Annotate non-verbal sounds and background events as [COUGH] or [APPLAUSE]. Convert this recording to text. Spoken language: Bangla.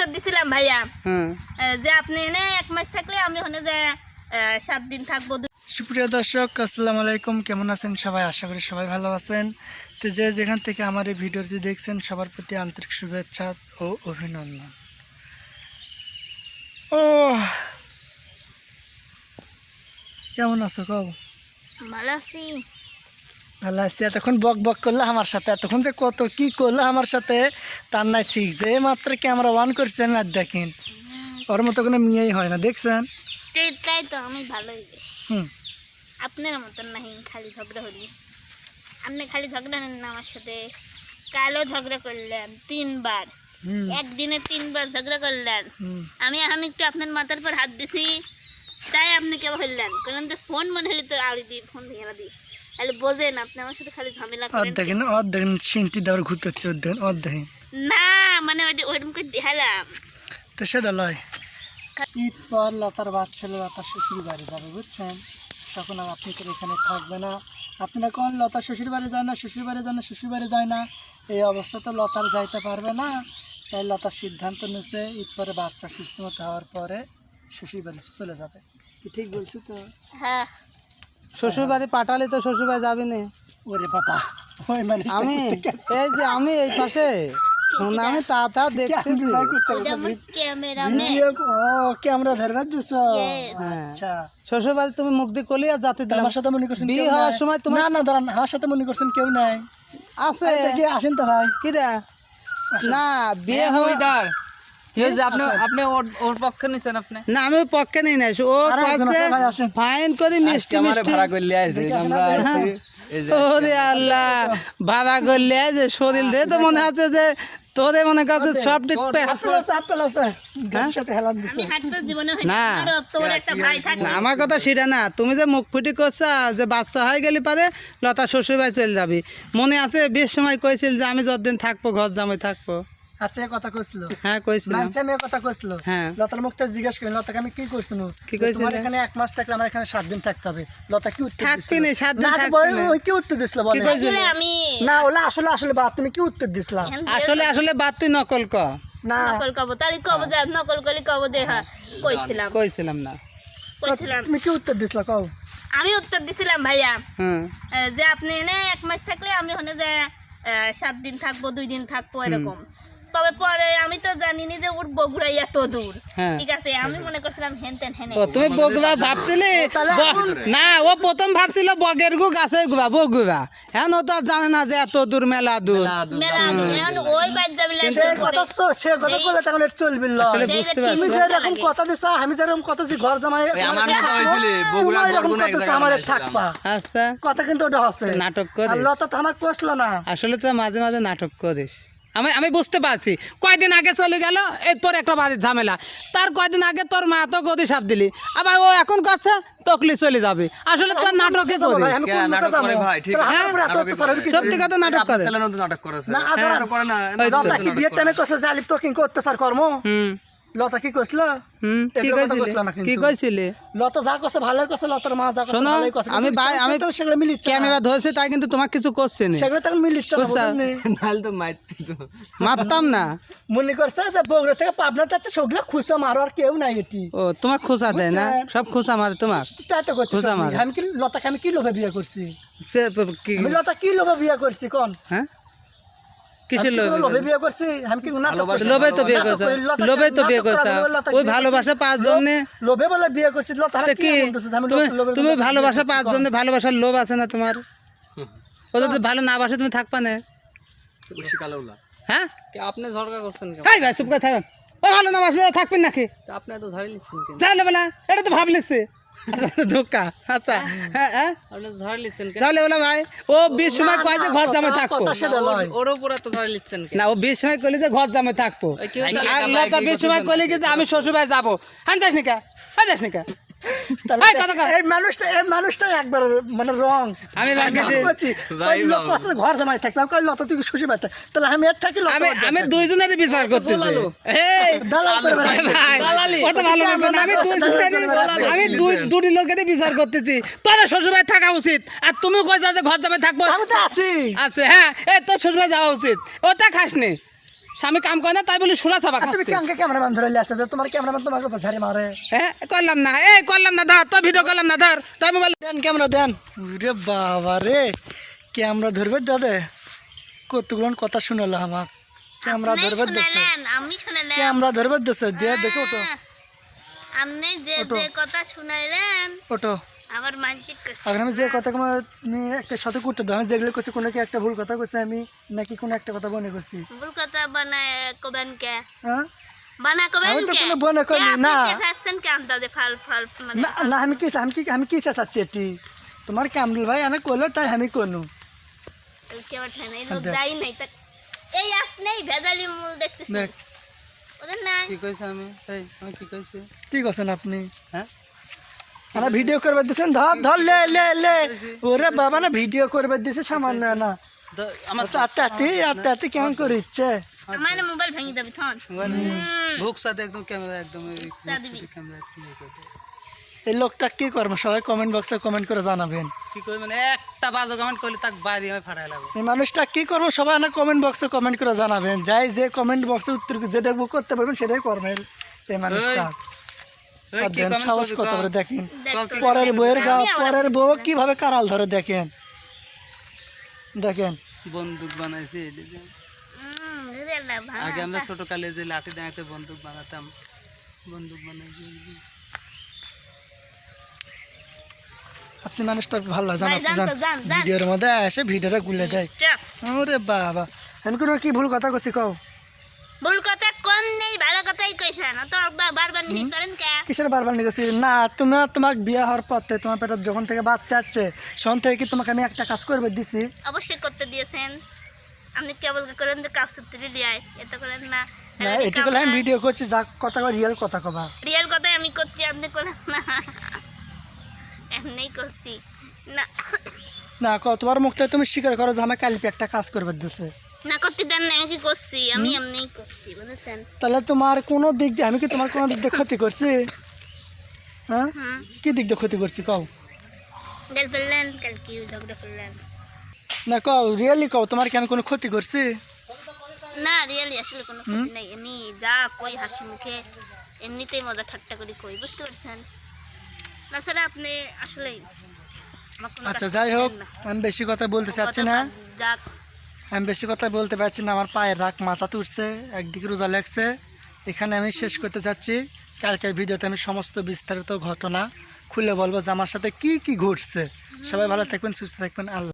উত্তর দিছিলাম ভাইয়া। হ্যাঁ। যে আপনি এনে এক মাস থাকলে আমি ওখানে যে সাত দিন থাকব। সুপ্রিয় দর্শক আসসালামু আলাইকুম। কেমন আছেন সবাই? আশা করি সবাই ভালো আছেন। তো যে যেখান থেকে আমার এই ভিডিওটি দেখছেন সবার প্রতি আন্তরিক শুভেচ্ছা ও অভিনন্দন। ও কেমন আছো কও? ভালো আছি। ভালো আছি এতক্ষণ বক বক করল আমার সাথে এতক্ষণ যে কত কি করল আমার সাথে তার নাই ঠিক যে মাত্র ক্যামেরা অন করছেন না দেখেন। ওর মতো কোনো মেয়েই হয় না দেখছেন? তাই- তো আমি ভালোই হুম। আপনার মতন নাহি খালি ঝগড়া হলি। আপনি খালি ঝগড়া নেন না আমার সাথে। কালও ঝগড়া করলেন তিনবার। একদিনে তিনবার ঝগড়া করলেন। আমি আমি একটু আপনার মাথার পর হাত দিছি তাই আপনি কেউ হইলেন। কারণ তো ফোন মনে হলে তো আউড়ি দিই ফোন ভেঙে দিই। তাহলে বোঝেন আপনি আমার সাথে খালি ঝামেলা করেন দেখেন ওর দেখেন সিনটি ঘুরতে হচ্ছে ওর দেখেন ওর দেখেন না মানে ওইরকম করে দেখালাম। তো সেটা লয়। ঈদ পর লতার বাচ্চা লতার শ্বশুর বাড়ি যাবে বুঝছেন? তখন আর আপনি তো এখানে থাকবে না। আপনারা কোন লতা শ্বশুর বাড়ি যায় না শ্বশুর বাড়ি যায় না শ্বশুর বাড়ি যায় না এই অবস্থা তো লতার যাইতে পারবে না। তাই লতার সিদ্ধান্ত নিয়েছে ঈদ পরে বাচ্চা সুস্থ মতো হওয়ার পরে শ্বশুর বাড়ি চলে যাবে। কি ঠিক বলছো তো? হ্যাঁ। শ্বশুর বাড়ি পাঠালে তো শ্বশুর বাড়ি যাবি না। ওরে বাবা মানে আমি এই যে আমি এই পাশে। আমি তা তা দেখতেছি। ক্যামেরা ধরে না দুশো Yes. হ্যাঁ। আচ্ছা। শ্বশুর তুমি মুখ দিয়ে কলি আর যাতে দিলাম। আমার সাথে মনে করছেন বিয়ে হওয়ার সময় তুমি না না দাঁড়ান আমার সাথে মনে করছেন কেউ নাই। আছে। আসেন তো ভাই। কিরা না বিয়ে হওয়া কি হয়েছে আপনি আপনি ওর- ওর পক্ষে নিছেন না আমি পক্ষে নেই ও। ফাইন করে মিষ্টি মিষ্টি। করলে আসছে আমরা এই যে ওরে আল্লাহ ভাড়া করলে যে শরীর দিয়ে তো মনে আছে যে তোরে মনে করছে সব আমি হাঁটতে জীবনে হয়নি না। আমার কথা সেটা না। তুমি যে মুখ ফুটি করছ যে বাচ্চা হয়ে গেলে পারে লতা শ্বশুর বাড়ি চলে যাবি। মনে আছে বেশ সময় কইছিল যে আমি যতদিন থাকব ঘর জামাই থাকব। আচ্ছা কথা কইছিল। হ্যাঁ কইছিলাম। মানছে আমি এই কথা কইছিল। হ্যাঁ। লতার মুখটা জিজ্ঞেস করি লতাকে আমি কি করছিল কি কইছিলে? তোমার এখানে এক মাস থাকলে আমার এখানে সাত দিন থাকতে হবে। লতা কি উত্তর থাকবি না, সাত দিন থাকবি না। ওই কি উত্তর দিছিল বলে? আসলে আমি না ওলা আসলে আসলে বাদ তুমি কি উত্তর দিছিলা? আসলে আসলে বাদ তুই নকল ক। না। নকল কব তাহলে কব যে নকল করি কব দে হ্যাঁ কইছিলাম। কইছিলাম না। কইছিলাম। তুমি কি উত্তর দিছিলা কও? আমি উত্তর দিছিলাম ভাইয়া। যে আপনি এনে এক মাস থাকলে আমি যে আহ, সাত দিন থাকব দুই দিন থাকব এরকম। তবে পরে আমি তো জানিনি যে ওর বগুড়া এত দূর। হ্যাঁ। ঠিক আছে আমি মনে করছিলাম হেন। তেন হেনে তুমি বগুবা ভাবছিলে? না ও প্রথম ভাবছিল বগের গু গাছের গুবা বগুবা হ্যাঁ তো আর জানে না যে এত দূর মেলা দূর। মেলা ওই বাদ যাবে সে কথা সে কথা বলে চলবে বুঝতে তুমি যে এরকম কথা দিছ আমি যেরকম কথা দিছি ঘর জামাই আমার মতো হয়েছিল, বগুড়া এরকম এক কথা আমার থাকবা। আচ্ছা। কথা কিন্তু ওটা হচ্ছে। নাটক করিস। আর লতা তো আমাকে কষলো না। আসলে তো মাঝে মাঝে নাটক করিস। আমি আমি বুঝতে পারছি। কয়দিন আগে চলে গেল এই তোর একটা বাজে ঝামেলা। তার কয়দিন আগে তোর মা তো গদি সাপ দিলি। আবার ও এখন করছে তকলি চলে যাবে। আসলে তোর নাটকে করিস ভাই, আমি কে কোন মুখে নাটক করে কি সত্যি কথা নাটক করে। নাটক করে না, আর করে না দাদা কি বিয়ের টাইমে কষে জালিপ আলিপ তো করতে স্যার কর্ম? হুম। লতা কি হুম কি কইছিল কি কিন্তু। লতা যা কষে ভালোই কষে লতার মা যা শোনো ভালোই কষে আমি ভাই আমি সেগুলো মিলিচ্ছে ক্যামেরা ধরছি তাই কিন্তু তোমার কিছু করছে না? সেগুলো তখন মিলিচ্ছে না? তো মাইতে তো। মারতাম না। মনে করছে যে বগুড়া থেকে পাবনা যাচ্ছে সেগুলো মারো আর কেউ নাই এটি। ও তোমার খোঁচা দেয় না? সব খোঁচা মারে তোমার তাই তো। মারে। আমি কি লতাকে আমি কি লোভে বিয়ে করছি সে কি আমি লতা কি লোভে বিয়ে করছি কোন? হ্যাঁ কিসের কি লোভে বিয়ে করছি? আমি কি নাটক করছি? লোভে তো বিয়ে নাটক করছ। করি, লতাকে- লোভে তো বিয়ে নাটক করা করছ। যাবে, লতাকে ওই ভালোবাসা করছি। পাঁচ জনে লোভে বলে বিয়ে করছি লতা তা কি কি? বলতেছিস? আমি তুমি ভালোবাসা পাঁচ? জনে ভালোবাসার লোভ আছে না তোমার? [LAUGHS] ও যদি ভালো না বাসে তুমি থাকবা না। হ্যাঁ? আপনি ঝরকা করছেন কেন? ভাই চুপ করে থাকবেন ও ভালো না বাসলে থাকবেন নাকি? আপনি ঝাড়ি লিখছেন না এটা তো ভাবলেছে [LAUGHS] ধোকা আচ্ছা হ্যাঁ। হ্যাঁ আপনি ঝাড়ি লিখছেন কেন? তাহলে বলে ভাই ও বিশ সময় কয় যে ঘর জামে থাকব? কথা সেটা ওর উপর এত ঝাড়ি লিখছেন না ও বিশ সময় করলে যে ঘর জামে থাকব? আর লতা বিশ সময় কিন্তু আমি শ্বশুর ভাই যাব। হ্যাঁ যাস নিকা হ্যাঁ যাস নিকা এই কথা কর। এই মানুষটা এই মানুষটা একবার মানে রং। আমি বলছি, যাই ওই লোক বাবু। আছে ঘর জামাই থাকলাম কই লতা তুই খুশি পাইতে তাহলে আমি এর থাকি আমি আমি দুইজনের বিচার করতেছি। গোলালো। এই দালাল ভাই, কত ভালো এটা ব্যাপার না, আমি দুই দুটি লোকেরই বিচার করতেছি। তোর শ্বশুরবাড়ি থাকা উচিত। আর তুমি কই যে ঘর যাবে থাকব। আমি তো আছি। আছে হ্যাঁ। এই তোর শ্বশুরবাড়ি যাওয়া উচিত। ওটা খাস নে স্বামী কাম করে না তাই বলি সোলা চাবা তুমি কেমন ক্যামেরাম্যান ধরে লিয়ে আসছো যে তোমার ক্যামেরাম্যান তোমার উপর ঝাড়ি মারে। হ্যাঁ করলাম না এই করলাম না ধর তো ভিডিও করলাম না ধর তাই মোবাইল দেন ক্যামেরা দেন। রে বাবা রে ক্যামেরা ধরবে দাদা? কতগুলো কথা শুনলো আমার। ক্যামেরা ধরবে শুনালাম ক্যামেরা ধরবে দিচ্ছে দিয়ে দেখো ওটো আহ, আপনি যে যে কথা শুনাইলেন ওটো আমার মানসিক এখন আমি যে কথা তুমি একটা সাথে করতে দাও। আমি যেগুলো করছি কোনো কি একটা ভুল কথা করছি আমি নাকি কোনো একটা কথা মনে করছি? ভুল কথা বানায় কবেন কে? হ্যাঁ? বানা কবেন আমি তো কে? কোনো বানা করিনি, কে আপনি না। কে কে আন্দাজে ফাল ফাল মানে না না আমি কি আমি কি আমি কি চাচ্ছি এটি? তোমার কামরুল ভাই? আমি করল তাই আমি করনু। কে ওঠে নাই লোক দেখ। নাই তা এই আপনি ভেজালি মূল দেখতেছেন। দেখ। ওদের নাই। কি কইছে আমি? এই আমি কি কইছি? কি করছেন আপনি? হ্যাঁ? না ভিডিও করবে দিয়েছেন ধর ধর লে লে লে। ওরে বাবা না ভিডিও করবে দিয়েছে সামান্য না। আমার তো আত্মা আত্মি আত্মা আত্মি কেমন করে ইচ্ছে আমার মোবাইল ভেঙে যাবে। থন ভুক সাথে একদম ক্যামেরা একদম ক্যামেরা এই লোকটা কি করব? সবাই কমেন্ট বক্সে কমেন্ট করে জানাবেন। কি কই মানে একটা বাজে কমেন্ট করলে তাক বাড়ি আমি ফাটাই লাগবো এই মানুষটা কি করব? সবাই না কমেন্ট বক্সে কমেন্ট করে জানাবেন। যাই যে কমেন্ট বক্সে উত্তর যেটা করতে পারবেন সেটাই করবেন এই মানুষটা। দেন সাহস কত করে দেখেন? পরের বইয়ের গা পরের বউ কীভাবে কারাল ধরে দেখেন? দেখেন। বন্দুক বানাইছে। আগে আমরা ছোট কালে যে লাঠি দিয়ে একটা বন্দুক বানাতাম বন্দুক বানাইছি আপনি মানুষটা ভালো লাগে জান। ভিডিওর মধ্যে এসে ভিডিওটা গুলে দেয়। ওরে বাবা। আমি কোনো কি ভুল কথা করছি কও? ভুল নেই ভালো কথাই কইছেন তো বারবার নিস করেন কে? কিসের বারবার নিগেছি না তুমি তোমার বিয়ে হওয়ার পর থেকে তোমার পেটের যখন থেকে বাচ্চা আছে সন থেকে কি তোমাকে আমি একটা কাজ করবে দিছি? অবশ্যই করতে দিয়েছেন। আপনি কেবল করেন যে কাজ সূত্রে লিয়ায় এত করেন না। না এটি করলে আমি ভিডিও করছি যা কথা রিয়েল কথা কবা। রিয়েল কথাই আমি করছি আপনি করেন না। এমনি করছি। না না ক তোমার মুখ তুমি স্বীকার করো যে আমাকে কালকে একটা কাজ করবে দিছে। না করতে দেন না আমি কি করছি? আমি এমনিই করছি বুঝেছেন? তাহলে তোমার কোনো দিক দিয়ে আমি কি তোমার কোনো দিক দিয়ে ক্ষতি করছি? হ্যাঁ? কি দিক দিয়ে ক্ষতি করছি কও? গেল ফেললেন কালকে ঝগড়া করলেন। না কও রিয়েলি কও তোমার কি আমি কোনো ক্ষতি করছি? না রিয়েলি আসলে কোনো ক্ষতি নাই। এমনি যা কই হাসি মুখে এমনিতেই মজা ঠাট্টা করে কই বুঝতে পারছেন? তাছাড়া আপনি আসলেই আমার কোনো আচ্ছা যাই হোক আমি বেশি কথা বলতে চাচ্ছি না। আমি বেশি কথা বলতে পারছি না আমার পায়ের রাগ মাথা উঠছে একদিকে রোজা লাগছে। এখানে আমি শেষ করতে চাচ্ছি। কালকের ভিডিওতে আমি সমস্ত বিস্তারিত ঘটনা খুলে বলব যে আমার সাথে কি কি ঘটছে। সবাই ভালো থাকবেন সুস্থ থাকবেন আল্লাহ